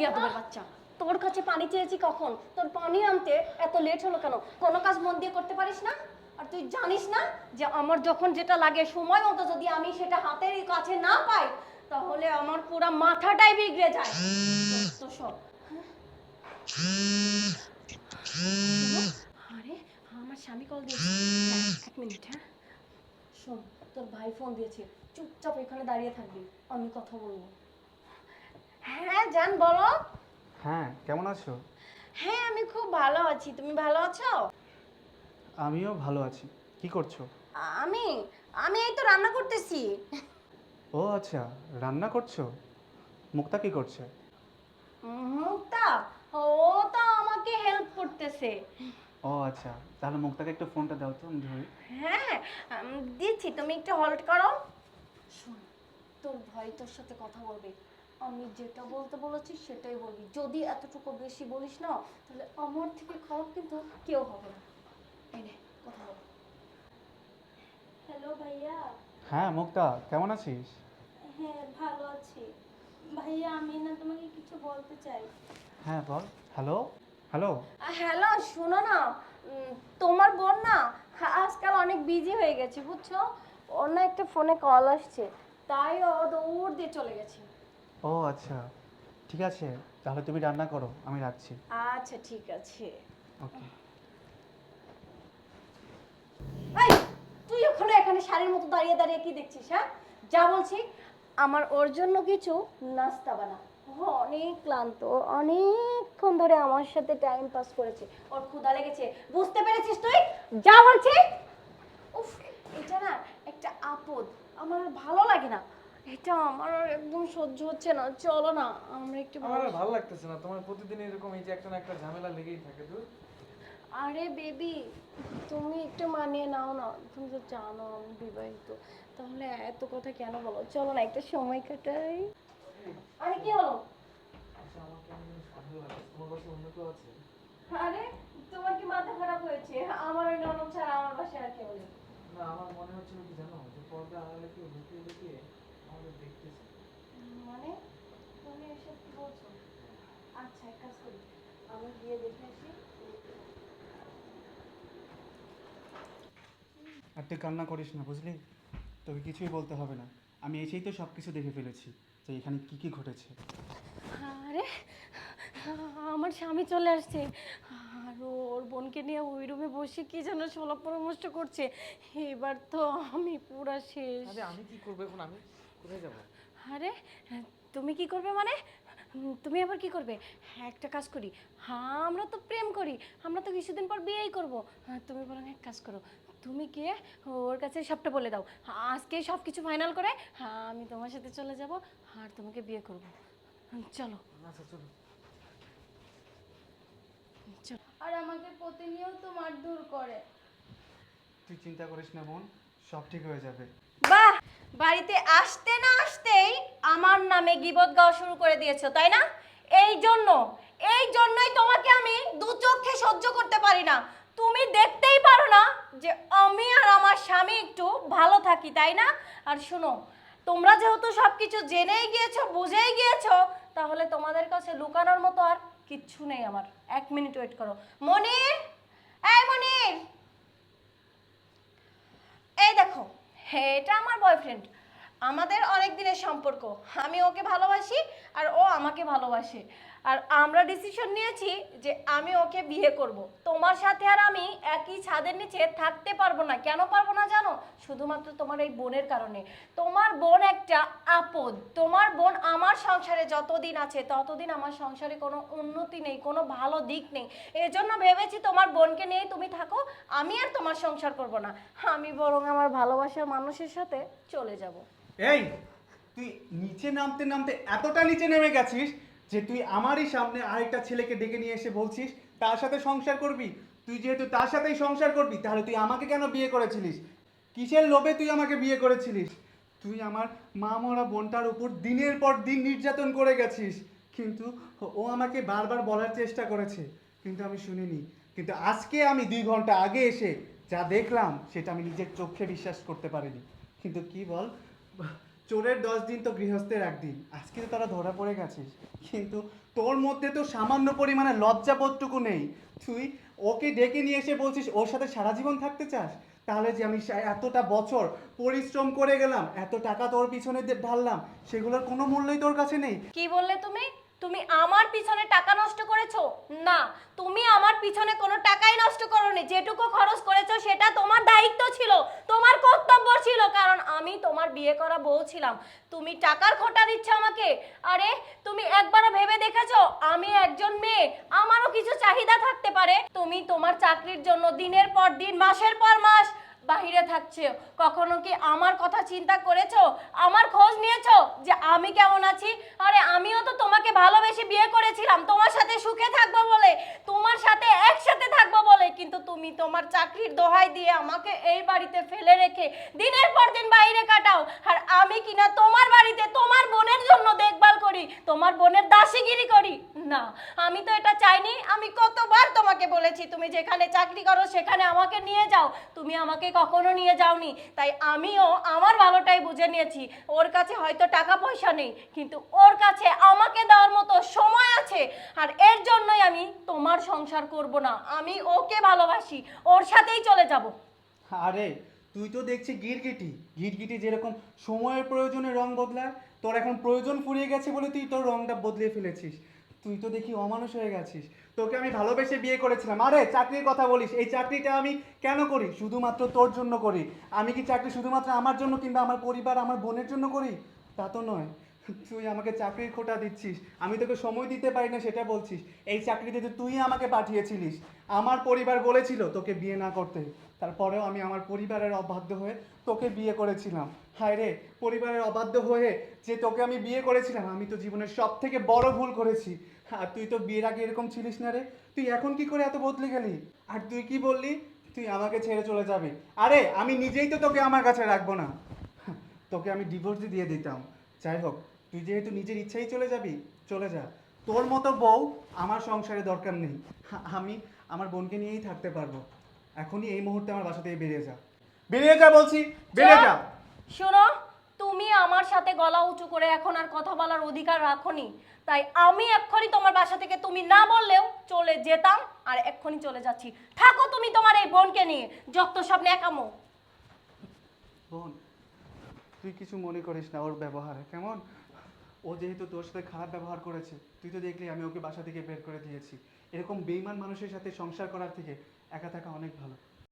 বাচ্চা। তোর কাছে পানি চেয়েছি কখন? তোর পানি আনতে এত লেট হলো কেন? কোনো কাজ মন দিয়ে করতে পারিস না? আর তুই জানিস না যে আমার যখন যেটা লাগে সময় মতো যদি আমি সেটা হাতের কাছে না পাই তাহলে আমার পুরো মাথাটাই বিগড়ে যায়। তো সব। আরে আমার স্বামী কল দিয়েছে। হ্যাঁ, এক মিনিট হ্যাঁ। শোন তোর ভাই ফোন দিয়েছে। চুপচাপ এখানে দাঁড়িয়ে থাকবি। আমি কথা বলব। জান বলো। হ্যাঁ কেমন আছো? হ্যাঁ আমি খুব ভালো আছি। তুমি ভালো আছো? আমিও ভালো আছি। কি করছ? আমি আমি এই তো রান্না করতেছি। ও আচ্ছা রান্না করছ? মুক্তা কি করছে? মুক্তা? ও তো আমাকে হেল্প করতেছে। ও আচ্ছা তাহলে মুক্তাকে একটু ফোনটা দাও তো আমি ধরি। হ্যাঁ দিচ্ছি তুমি একটু হল্ড করো। শোন তোর ভাই তোর সাথে কথা বলবে। আমি যেটা বলতে বলেছি সেটাই বলবি। যদি এতটুকু বেশি বলিস না তাহলে আমার থেকে খারাপ কিন্তু কেউ হবে না। এই নে, কথা বল। হ্যালো ভাইয়া। হ্যাঁ মুক্তা কেমন আছিস? হ্যাঁ ভালো আছি। ভাইয়া আমি না তোমাকে কিছু বলতে চাই। হ্যাঁ বল। হ্যালো হ্যালো হ্যালো শোনো না। তোমার বোন না আজকাল অনেক বিজি হয়ে গেছে বুঝছ? ওর না একটা ফোনে কল আসছে। তাই ও দৌড় দিয়ে চলে গেছে। ও আচ্ছা। ঠিক আছে তাহলে তুমি রান্না করো আমি রাখছি। আচ্ছা ঠিক আছে। ওকে। এই তুই ওখানে এখানে শাড়ির মতো দাঁড়িয়ে দাঁড়িয়ে কি দেখছিস হ্যাঁ? যা বলছি আমার ওর জন্য কিছু নাস্তা বানা। ও অনেক ক্লান্ত ও অনেকক্ষণ ধরে আমার সাথে টাইম পাস করেছে। ওর ক্ষুধা লেগেছে বুঝতে পেরেছিস তুই? যা বলছি। উফ এটা না একটা আপদ আমার ভালো লাগে না। এটা আমার আর একদম সহ্য হচ্ছে না। চলো না আমরা একটু আমার আর ভালো লাগতেছে না। তোমার প্রতিদিন এরকম এই যে একটা না একটা ঝামেলা লেগেই থাকে দূর। আরে বেবি তুমি একটু মানিয়ে নাও না। তুমি তো জানো আমি বিবাহিত। তাহলে এত কথা কেন বলো? চলো না একটা সময় কাটাই। আরে কি হলো? আচ্ছা আরে তোমার কি মাথা খারাপ হয়েছে? আমার ওই ননদ ছাড়া আমার বাসায় আর কেউ নেই। না আমার মনে হচ্ছিল কি জানো? যে পর্দা আড়ালে কেউ লুকিয়ে লুকিয়ে আমাদের দেখতেছে। মানে? তুমি এসব কি বলছো? আচ্ছা এক কাজ করি। আমি গিয়ে দেখে আসি। আর তুই কান্না করিস না বুঝলি? তোকে কিছুই বলতে হবে না। আমি এসেই তো সব কিছু দেখে ফেলেছি যে এখানে কি কি ঘটেছে। আরে আমার স্বামী চলে আসছে। আর ওর বোনকে নিয়ে ওই রুমে বসে কি যেন সলপ পরামর্শ করছে। এবার তো আমি পুরা শেষ। আরে আমি কি করব এখন? আমি কোথায় যাব? আরে তুমি কি করবে মানে? তুমি আবার কি করবে? হ্যাঁ একটা কাজ করি। হ্যাঁ আমরা তো প্রেম করি। আমরা তো কিছুদিন পর বিয়েই করব। হ্যাঁ, তুমি বরং এক কাজ করো। তুমি গিয়ে ওর কাছে সবটা বলে দাও। আজকে সব কিছু ফাইনাল করে হ্যাঁ আমি তোমার সাথে চলে যাব আর তোমাকে বিয়ে করব। চলো। আচ্ছা চলো। চলো। আর আমাকে প্রতিনিয়ত মারধর করে। তুই চিন্তা করিস না বোন সব ঠিক হয়ে যাবে। বাহ! বাড়িতে আসতে না আসতেই আমার নামে গিবত গাওয়া শুরু করে দিয়েছ, তাই না? এই জন্য, এই জন্যই তোমাকে আমি দু চোখে সহ্য করতে পারি না। তুমি দেখতেই পারো না যে আমি আর আমার স্বামী একটু ভালো থাকি, তাই না? আর শোনো, তোমরা যেহেতু সব কিছু জেনেই গিয়েছো, বুঝেই গিয়েছো, তাহলে তোমাদের কাছে লুকানোর মতো আর কিচ্ছু নেই আমার। এক মিনিট ওয়েট করো। মনির, এই মনির, এই দেখো এটা আমার বয়ফ্রেন্ড আমাদের অনেক দিনের সম্পর্ক। আমি ওকে ভালোবাসি আর ও আমাকে ভালোবাসে। আর আমরা ডিসিশন নিয়েছি যে আমি ওকে বিয়ে করব। তোমার সাথে আর আমি একই ছাদের নিচে থাকতে পারব না। কেন পারব না জানো? শুধুমাত্র তোমার এই বোনের কারণে। তোমার বোন একটা আপদ। তোমার বোন আমার সংসারে যতদিন আছে, ততদিন আমার সংসারে কোনো উন্নতি নেই, কোনো ভালো দিক নেই। এজন্য ভেবেছি তোমার বোনকে নিয়েই তুমি থাকো। আমি আর তোমার সংসার করব না। আমি বরং আমার ভালোবাসার মানুষের সাথে চলে যাব। এই, তুই নিচে নামতে নামতে এতটা নিচে নেমে গেছিস যে তুই আমারই সামনে আরেকটা ছেলেকে ডেকে নিয়ে এসে বলছিস, তার সাথে সংসার করবি? তুই যেহেতু তার সাথেই সংসার করবি, তাহলে তুই আমাকে কেন বিয়ে করেছিলিস? কিসের লোভে তুই আমাকে বিয়ে করেছিলিস? তুই আমার মা মরা বোনটার উপর দিনের পর দিন নির্যাতন করে গেছিস। কিন্তু ও আমাকে বারবার বলার চেষ্টা করেছে, কিন্তু আমি শুনিনি। কিন্তু আজকে আমি দুই ঘণ্টা আগে এসে যা দেখলাম, সেটা আমি নিজের চোখে বিশ্বাস করতে পারিনি। কিন্তু কি বল? চোরের দশ দিন তো গৃহস্থের একদিন। আজকে তো তারা ধরা পড়ে গেছিস কিন্তু তোর মধ্যে তো সামান্য পরিমাণে লজ্জাবোধটুকু নেই। তুই ওকে ডেকে নিয়ে এসে বলছিস, ওর সাথে সারা জীবন থাকতে চাস? তাহলে যে আমি এতটা বছর পরিশ্রম করে গেলাম, এত টাকা তোর পিছনে ঢাললাম, সেগুলোর কোনো মূল্যই তোর কাছে নেই। কি বললে তুমি? তুমি আমার পিছনে টাকা নষ্ট করেছ? না, তুমি আমার পিছনে কোনো টাকাই নষ্ট করোনি। যেটুকু খরচ করেছ, সেটা তোমার দায়িত্ব ছিল, তোমার কর্তব্য ছিল। আমি তোমার বিয়ে করা বউ ছিলাম। তুমি টাকার খোটা দিচ্ছ আমাকে। আরে, তুমি একবার ভেবে দেখেছ? আমি একজন মেয়ে। আমারও কিছু চাহিদা থাকতে পারে। তুমি তোমার চাকরির জন্য দিনের পর দিন, মাসের পর মাস বাহিরে থাকছে। কখনো কি আমার কথা চিন্তা করেছ? আমার খোঁজ নিয়েছো যে আমি কেমন আছি? আরে আমিও তো তোমাকে ভালোবেসে বিয়ে করেছিলাম। তোমার সাথে সুখে থাকব বলে, তোমার সাথে একসাথে থাকব বলে। কিন্তু তুমি তোমার চাকরির দোহাই দিয়ে আমাকে এই বাড়িতে ফেলে রেখে দিনের পর দিন বাইরে কাটাও। আর আমি কিনা তোমার বাড়িতে তোমার বোনের জন্য দেখভাল করি, তোমার বোনের দাসিগিরি করি। না, আমি তো এটা চাইনি। আমি কতবার তোমাকে বলেছি, তুমি যেখানে চাকরি করো সেখানে আমাকে নিয়ে যাও। তুমি আমাকে কখনো নিয়ে যাওনি। তাই আমিও আমার ভালোটাই বুঝে নিয়েছি। ওর কাছে হয়তো টাকা পয়সা নেই, কিন্তু ওর কাছে আমাকে দেওয়ার মতো সময় আছে। আর এর জন্যই আমি তোমার সংসার করব না। আমি ওকে ভালোবাসি। ওর সাথেই চলে যাব। আরে, তুই তো দেখছি গিরগিটি। গিরগিটি যেরকম সময়ের প্রয়োজনে রং বদলায়, তোর এখন প্রয়োজন ফুরিয়ে গেছে বলে তুই তোর রংটা বদলে ফেলেছিস। তুই তো দেখি অমানুষ হয়ে গেছিস। তোকে আমি ভালোবেসে বিয়ে করেছিলাম। আরে, চাকরির কথা বলিস। এই চাকরিটা আমি কেন করি? শুধুমাত্র তোর জন্য করি। আমি কি চাকরি শুধুমাত্র আমার জন্য কিংবা আমার পরিবার, আমার বোনের জন্য করি? তা তো নয়। তুই আমাকে চাকরির খোটা দিচ্ছিস। আমি তোকে সময় দিতে পারি না, সেটা বলছিস। এই চাকরিতে তো তুই আমাকে পাঠিয়েছিলিস, আমার পরিবার বলেছিল তোকে বিয়ে না করতে। তারপরেও আমি আমার পরিবারের অবাধ্য হয়ে তোকে বিয়ে করেছিলাম। হায় রে, পরিবারের অবাধ্য হয়ে যে তোকে আমি বিয়ে করেছিলাম, আমি তো জীবনের সব থেকে বড় ভুল করেছি। আর তুই তো বিয়ের আগে এরকম ছিলিস না রে। তুই এখন কি করে এত বদলে গেলি? আর তুই কি বললি? তুই আমাকে ছেড়ে চলে যাবি। আরে, আমি নিজেই তো তোকে আমার কাছে রাখব না। তোকে আমি ডিভোর্স দিয়ে দিতাম। যাই হোক তুই যেহেতু নিজের ইচ্ছাই চলে যাবি চলে যা। তোর মতো বউ আমার সংসারে দরকার নেই। আমি আমার বোনকে নিয়েই থাকতে পারব। এখনই এই মুহূর্তে আমার বাসা থেকে বেরিয়ে যা। বেরিয়ে যা বলছি বেরিয়ে যা। শোনো তুমি আমার সাথে গলা উঁচু করে এখন আর কথা বলার অধিকার রাখোনি। তাই আমি এক্ষুনি তোমার বাসা থেকে তুমি না বললেও চলে যেতাম আর এক্ষুনি চলে যাচ্ছি। থাকো তুমি তোমার এই বোনকে নিয়ে যত সব ন্যাকামো বোন তুই কিছু মনে করিস না ওর ব্যবহারে, কেমন? ও যেহেতু তোর সাথে খারাপ ব্যবহার করেছে, তুই তো দেখলি আমি ওকে বাসা থেকে বের করে দিয়েছি। এরকম বেইমান মানুষের সাথে সংসার করার থেকে একা থাকা অনেক ভালো।